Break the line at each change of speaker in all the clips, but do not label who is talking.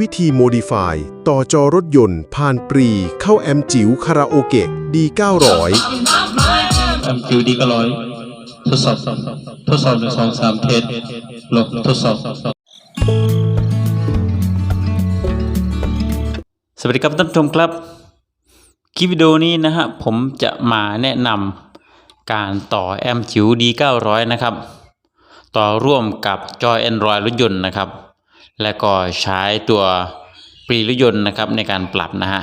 วิธี Modify ต่อจอรถยนต์ผ่านปรี เข้าแอมจิ๋วคาราโอเกะ D900
แอมคิวดีก็ร้อยทดสอบ ทดสอบหนึ่งสองสามเทสลบทดสอบ
สวัสดีครับท่านผู้ชมครับ คลิปวิดีโอนี้นะฮะ ผมจะมาแนะนำการต่อแอมจิ๋ว D900 นะครับ ต่อร่วมกับจอ Android รถยนต์นะครับ และก็ใช้ตัวปรีรยนต์นะครับในการปรับนะฮะ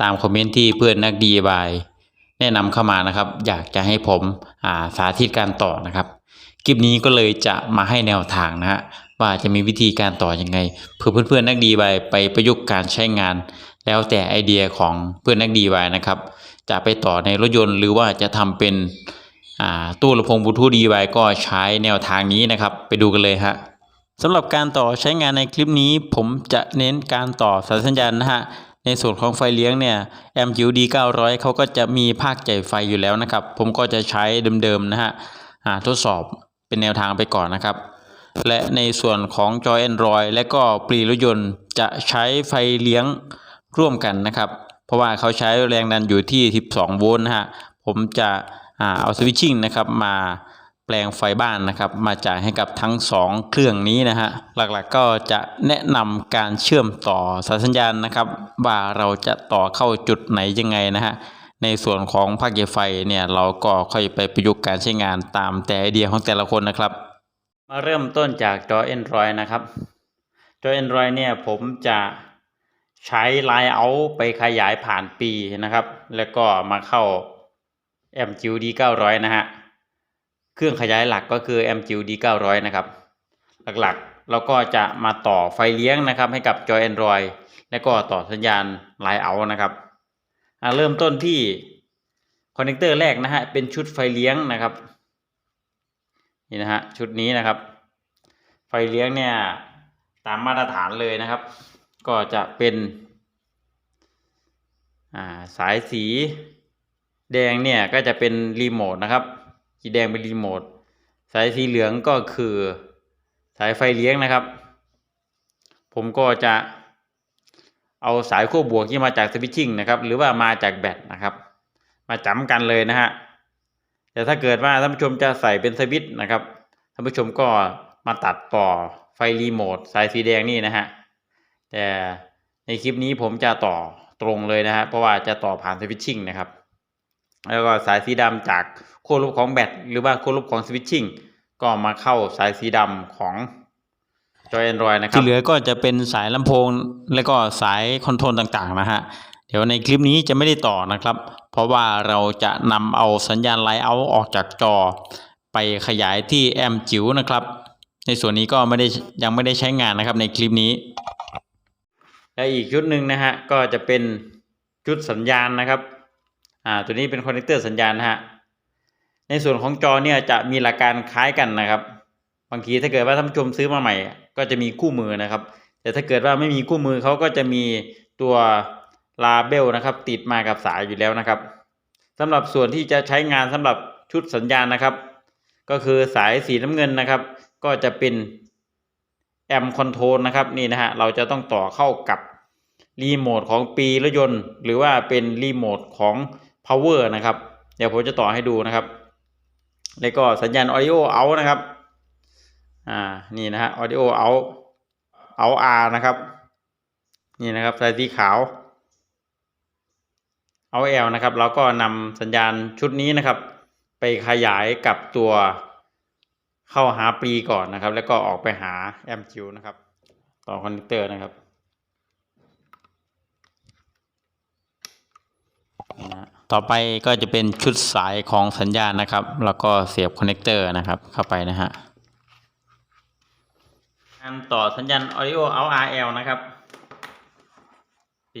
ตามคอมเมนต์ที่เพื่อนนักดีบายแนะนำเข้ามานะครับ อยากจะให้ผมาสาธิตการต่อนะครับคลิปนี้ก็เลยจะมาให้แนวทางนะฮะว่าจะมีวิธีการต่อยังไง เพื่อเพื่อนๆนักดีบายไปประยุกต์การใช้งาน แล้วแต่ไอเดียของเพื่อนนักดีบายนะครับจะไปต่อในรถยนต์หรือว่าจะทำเป็นตู้ลำโพงบลูทูธดีไก็ใช้แนวทางนี้นะครับ ไปดูกันเลยฮะ สำหรับการต่อใช้งานในคลิปนี้ ผมจะเน้นการต่อสายสัญญาณนะฮะในส่วนของไฟเลี้ยงเนี่ย MQD 900เขาก็จะมีภาคจ่ายไฟอยู่แล้วนะครับ ผมก็จะใช้เดิมๆนะฮะอ่าทดสอบเป็นแนวทางไปก่อนนะครับ และในส่วนของจอ Android และก็ปรีรถยนต์จะใช้ไฟเลี้ยงร่วมกันนะครับ เพราะว่าเขาใช้แรงดันอยู่ที่ 12 โวลต์นะฮะผมจะอ่าเอาสวิตชิ่งนะครับมา แปลงไฟบ้านนะครับ มาจ่ายให้กับทั้ง 2 เครื่องนี้นะฮะหลักๆก็จะแนะนำการเชื่อมต่อสายสัญญาณนะครับ ว่าเราจะต่อเข้าจุดไหนยังไงนะฮะในส่วนของภาคใยไฟเนี่ยเราก็ค่อยไปประยุกต์การใช้งานตามแต่ไอเดียของแต่ละคนนะครับ มาเริ่มต้นจากจอ Android นะครับจอ Android เนี่ยผมจะใช้ Line Out ไปขยายผ่านปีนะครับ แล้วก็มาเข้า MQD 900 นะฮะ เครื่องขยายหลักก็คือ MQD 900 นะครับ หลักๆ เราก็จะมาต่อไฟเลี้ยงนะครับให้กับจอ Android แล้วก็ต่อสัญญาณ Line Out นะครับเริ่มต้นที่คอนเนคเตอร์แรกนะฮะเป็นชุดไฟเลี้ยงนะครับนี่นะฮะชุดนี้นะครับ ไฟเลี้ยงเนี่ยตามมาตรฐานเลยนะครับ ก็จะเป็นอ่าสายสีแดงเนี่ยก็จะเป็นรีโมทนะครับ สีแดงเป็นรีโมท สายสีเหลืองก็คือสายไฟเลี้ยงนะครับ ผมก็จะเอาสายขั้วบวกที่มาจากสวิตชิ่งนะครับ หรือว่ามาจากแบตนะครับ มาจำกันเลยนะฮะแต่ถ้าเกิดว่าท่านผู้ชมจะใส่เป็นสวิตนะครับท่านผู้ชมก็มาตัดต่อไฟรีโมทสายสีแดงนี่นะฮะแต่ในคลิปนี้ผมจะต่อตรงเลยนะฮะเพราะว่าจะต่อผ่านสวิตชิ่งนะครับ แล้วก็สายสีดำจาก ขั้วลบของแบตหรือว่าขั้วลบของสวิตชิ่งก็มาเข้าสายสีดำของจอ Android นะครับที่เหลือก็จะเป็นสายลำโพง แล้วก็สายคอนโทรลต่างๆนะฮะเดี๋ยวในคลิปนี้จะไม่ได้ต่อนะครับ เพราะว่าเราจะนำเอาสัญญาณไลท์เอาท์ออกจากจอ ไปขยายที่แอมป์จิ๋วนะครับ ในส่วนนี้ก็ไม่ได้ยังไม่ได้ใช้งานนะครับในคลิปนี้ และอีกชุดหนึ่งนะฮะก็จะเป็นชุดสัญญาณนะครับอ่าตัวนี้เป็นคอนเนคเตอร์สัญญาณนะฮะ ในส่วนของจอเนี่ยจะมีหลักการคล้ายกันนะครับ บางทีถ้าเกิดว่าท่านผู้ชมซื้อมาใหม่ ก็จะมีคู่มือนะครับ แต่ถ้าเกิดว่าไม่มีคู่มือเขาก็จะมีตัวลาเบลนะครับ ติดมากับสายอยู่แล้วนะครับสำหรับส่วนที่จะใช้งานสำหรับชุดสัญญาณนะครับ ก็คือสายสีน้ำเงินนะครับ ก็จะเป็นแอมคอนโทรลนะครับนี่นะฮะเราจะต้องต่อเข้ากับรีโมทของปีรถยนต์ หรือว่าเป็นรีโมทของ power นะครับ เดี๋ยวผมจะต่อให้ดูนะครับ แล้วก็สัญญาณ audio out นะครับ อ่า นี่นะฮะ audio out out R นะครับ นี่นะครับสายสีขาวเอา L นะครับเราก็นำสัญญาณชุดนี้นะครับ ไปขยายกับตัวเข้าหาปรีก่อนนะครับ แล้วก็ออกไปหาแอมจิวนะครับ ต่อคอนเนคเตอร์นะครับ นะต่อไปก็จะเป็นชุดสายของสัญญาณนะครับ แล้วก็เสียบคอนเนคเตอร์นะครับเข้าไปนะฮะการต่อสัญญาณ audio out RL นะครับ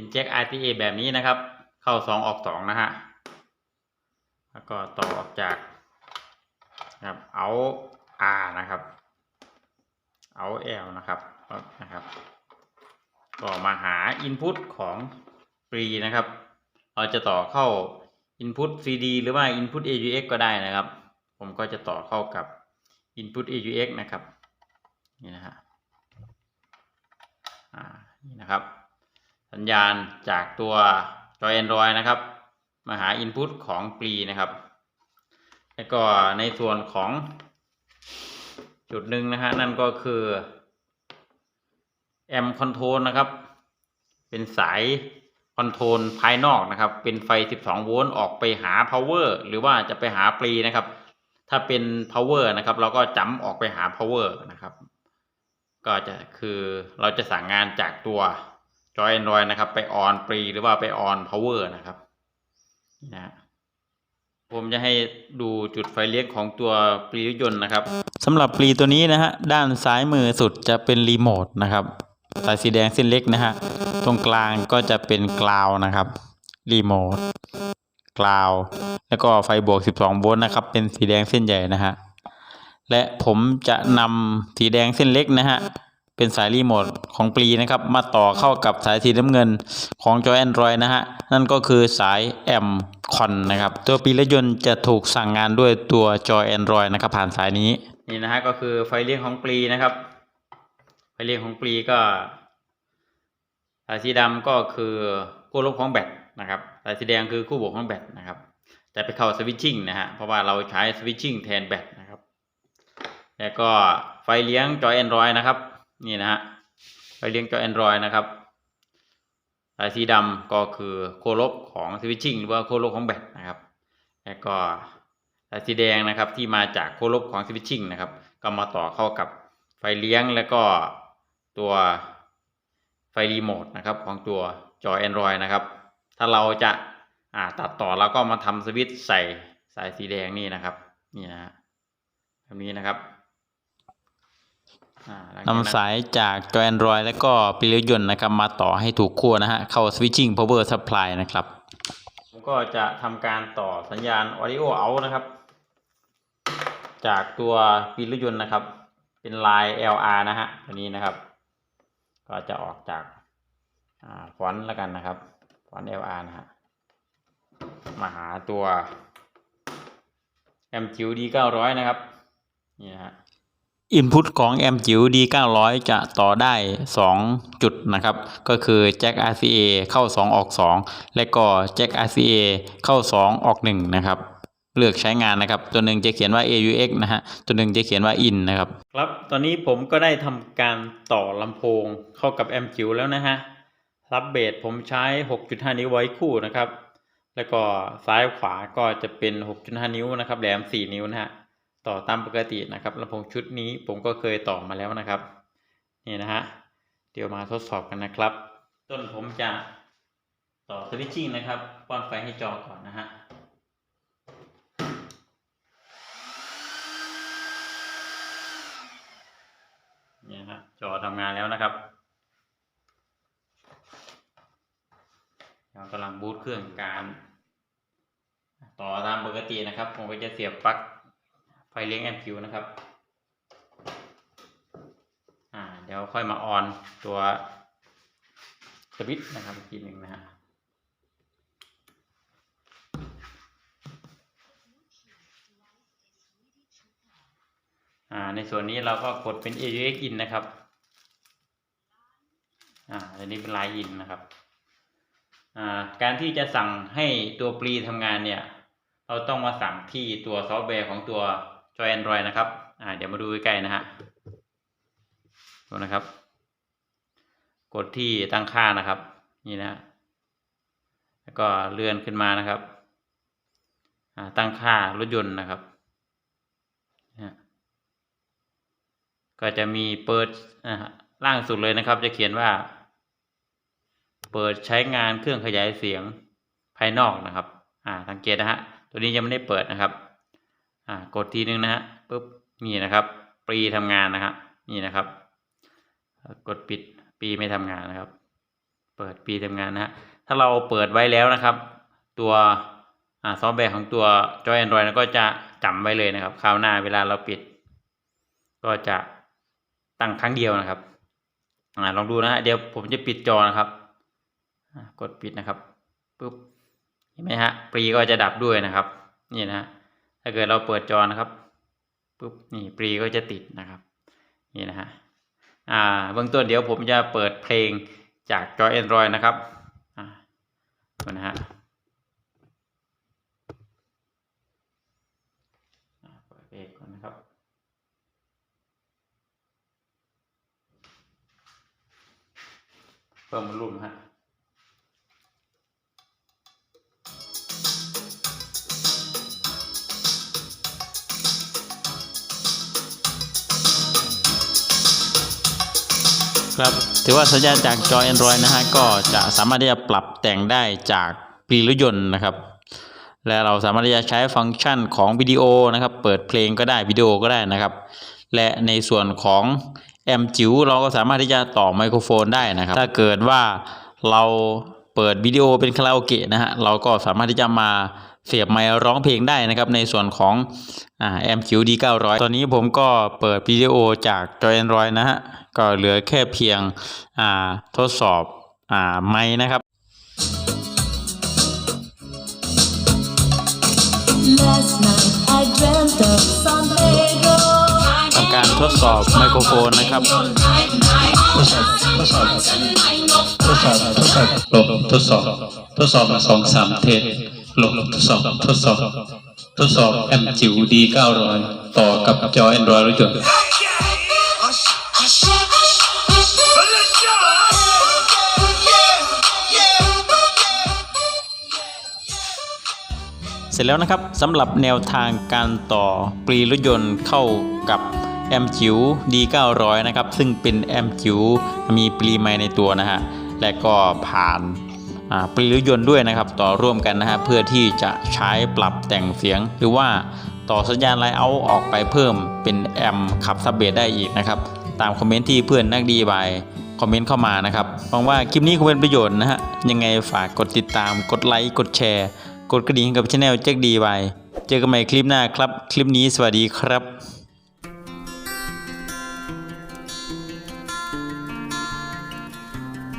ป็นแจ็ค RTA แบบนี้นะครับ เข้าสองออกสองนะฮะแล้วก็ต่อออกจากนะครับเอา R นะครับเอา L นะครับนะครับ ก็มาหา Input ของปรีนะครับ เราจะต่อเข้า Input CD หรือว่า Input AUX ก็ได้นะครับ ผมก็จะต่อเข้ากับ Input AUX นะครับ นี่นะฮะนี่นะครับ สัญญาณจากตัวจอย Android นะครับ มาหา Input ของปรีนะครับ แล้วก็ในส่วนของจุดหนึ่งนะฮะนั่นก็คือ แอมคอนโทรลนะครับ เป็นสาย คอนโทรลภายนอกนะครับ เป็นไฟ 12 โวลต์ออกไปหา power หรือว่าจะไปหาปรีนะครับ ถ้าเป็น power นะครับ เราก็จำออกไปหา power นะครับ ก็จะคือเราจะสั่งงานจากตัวจอย Android นะครับ ไปออนปรีหรือว่าไปออน power นะครับนี่นะผมจะให้ดูจุดไฟเลี้ยงของตัวปรีรถยนต์นะครับสำหรับปรีตัวนี้นะฮะด้านซ้ายมือสุดจะเป็นรีโมทนะครับสายสีแดงเส้นเล็กนะฮะ ตรงกลางก็จะเป็นกราวนะครับรีโมทกราวแล้วก็ไฟบวก 12 โวลต์นะครับ เป็นสีแดงเส้นใหญ่นะฮะและผมจะนำสีแดงเส้นเล็กนะฮะเป็นสายรีโมทของปรีนะครับ มาต่อเข้ากับสายสีน้ำเงินของจอ Android นะฮะ นั่นก็คือสายแอมคอนนะครับ ตัวปีรถยนต์จะถูกสั่งงานด้วยตัวจอ Android นะครับ ผ่านสายนี้ นี่นะฮะก็คือไฟเลี้ยงของปรีนะครับ ไฟเลี้ยงของปรีก็ สายสีดำก็คือคู่ลบของแบตนะครับสายสีแดงคือคู่บวกของแบตนะครับ แต่ไปเข้าสวิตชิ่งนะฮะเพราะว่าเราใช้สวิตชิ่งแทนแบตนะครับแล้วก็ไฟเลี้ยงจอ Android นะครับนี่นะฮะไฟเลี้ยงจอ Android นะครับสายสีดำก็คือโคลบของสวิตชิ่งหรือว่าโคลบของแบตนะครับแล้วก็สายสีแดงนะครับที่มาจากโคลบของสวิตชิ่งนะครับ ก็มาต่อเข้ากับไฟเลี้ยงแล้วก็ตัว ไฟรีโมทนะครับของตัวจอ Android นะครับ ถ้าเราจะอ่าตัดต่อแล้วก็มาทำสวิตช์ใส่สายสีแดงนี่นะครับนี่นะฮะแบบนี้นะครับอ่าหลังจากนั้น
นำสายจากจอ Android แล้วก็ปริยนต์นะครับ มาต่อให้ถูกขั้วนะฮะ เข้า switching power supply นะครับ
ผมก็จะทำการต่อสัญญาณ audio out นะครับ จากตัวปีรถยนต์นะครับ เป็นลาย LR นะฮะตัวนี้นะครับ ก็จะออกจากาฟอนต์แล้วกันนะครับฟอนต์ LR นะฮะมาหาตัว MQD 900 นะครับ นี่นะฮะ
Input ของ m จิ๋ว D 900 จะต่อได้ 2 จุดนะครับ ก็คือแจ็ค RCA เข้า 2 ออก 2 และก็แจ็ค RCA เข้า 2 ออก 1 นะครับ เลือกใช้งานนะครับ ตัวหนึ่งจะเขียนว่า AUX นะฮะตัวหนึ่งจะเขียนว่า IN นะครับ
ครับตอนนี้ผมก็ได้ทำการต่อลำโพงเข้ากับแอมจิ๋วแล้วนะฮะรับเบสผมใช้ 6.5 นิ้วไว้คู่นะครับ แล้วก็ซ้ายขวาก็จะเป็น 6.5 นิ้วนะครับแหลม 4 นิ้วนะฮะต่อตามปกตินะครับลำโพงชุดนี้ผมก็เคยต่อมาแล้วนะครับนี่นะฮะเดี๋ยวมาทดสอบกันนะครับ ต้นผมจะต่อสวิตชิ่งนะครับป้อนไฟให้จอก่อนนะฮะ นี่นะฮะจอ ทำงานแล้วนะครับเรากำลังบูตเครื่องการต่อตามปกตินะครับ ผมก็จะเสียบปลั๊กไฟเลี้ยงแอมพิวนะครับอ่าเดี๋ยวค่อยมาออนตัวสวิตช์นะครับอีกทีหนึ่งนะฮะอ่าในส่วนนี้เราก็กดเป็น AUX in นะครับ อันนี้เป็นลาย in นนะครับอ่าการที่จะสั่งให้ตัวปรีทำงานเนี่ย เราต้องมาสั่งที่ตัวซอฟต์แวร์ของตัวจอ Android นะครับอ่าเดี๋ยวมาดูใกล้ๆนะฮะดูนะครับ กดที่ตั้งค่านะครับ นี่นะ แล้วก็เลื่อนขึ้นมานะครับอ่าตั้งค่ารถยนต์นะครับนะฮะก็จะมีเปิดล่างสุดเลยนะครับ จะเขียนว่า เปิดใช้งานเครื่องขยายเสียงภายนอกนะครับ อ่าสังเกตนะฮะ ตัวนี้ยังไม่ได้เปิดนะครับ อ่ากดทีนึงนะฮะปุ๊บนี่นะครับ ปรีทำงานนะฮะนี่นะครับ กดปิดปีไม่ทำงานนะครับ เปิดปีทำงานนะฮะถ้าเราเปิดไว้แล้วนะครับ ตัวอ่าซอฟต์แวร์ของตัวจอ Android ก็จะจำไว้เลยนะครับ คราวหน้าเวลาเราปิด ก็จะตั้งครั้งเดียวนะครับอ่าลองดูนะฮะเดี๋ยวผมจะปิดจอนะครับ กดปิดนะครับปุ๊บเห็นไหมฮะปรีก็จะดับด้วยนะครับ นี่นะฮะถ้าเกิดเราเปิดจอนะครับปุ๊บนี่ปรีก็จะติดนะครับนี่นะฮะอ่าเบื้องต้นเดี๋ยวผมจะเปิดเพลงจากจอ Android นะครับอ่าดูนะฮะเปิดเพลงก่อนนะครับเพิ่มรูปนะฮะ ครับถือว่าสัญญาณจากจอ Android นะฮะก็จะสามารถที่จะปรับแต่งได้จากปรีรถยนต์นะครับ และเราสามารถที่จะใช้ฟังก์ชันของวิดีโอนะครับ เปิดเพลงก็ได้วิดีโอก็ได้นะครับ และในส่วนของแอมจิ๋วเราก็สามารถที่จะต่อไมโครโฟนได้นะครับ ถ้าเกิดว่าเราเปิดวิดีโอเป็นคาราโอเกะนะฮะเราก็สามารถที่จะมาเสียบไมค์ร้องเพลงได้นะครับ ในส่วนของแอมจิ๋วดี900ตอนนี้ผมก็เปิดวิดีโอจากจอ Android นะฮะ ก็เหลือแค่เพียงอ่าทดสอบอ่าไมค์นะครับ
Last night I dreamt of San Pedro.
ทำการทดสอบไมโครโฟนนะครับ
ทดสอบ ทดสอบ ทดสอบ ทดสอบลบทดสอบ ทดสอบมาสองสามเทสลบทดสอบ ทดสอบ ทดสอบแอมจิ๋วดีเก้าร้อยต่อกับจอ Android รถยนต์
ร็จแล้วนะครับสำหรับแนวทางการต่อปรีรถยนต์เข้ากับแอมจิ๋ว D900 นะครับ ซึ่งเป็นแอมจิ๋วมีปรีไมค์ในตัวนะฮะ และก็ผ่านปรีรถยนต์ด้วยนะครับ ต่อร่วมกันนะฮะ เพื่อที่จะใช้ปรับแต่งเสียง หรือว่าต่อสัญญาณไลเอาออกไปเพิ่มเป็นแอมขับซับเบสได้อีกนะครับ ตามคอมเมนต์ที่เพื่อนนักดีบายคอมเมนต์เข้ามานะครับหวังว่าคลิปนี้คงเป็นประโยชน์นะฮะ ยังไงฝากกดติดตามกดไลค์กดแชร์ กดกระดิ่งให้กับช anel แจ็คดีไว้เจอกันใหม่คลิปหน้าครับ คลิปนี้สวัสดีครับ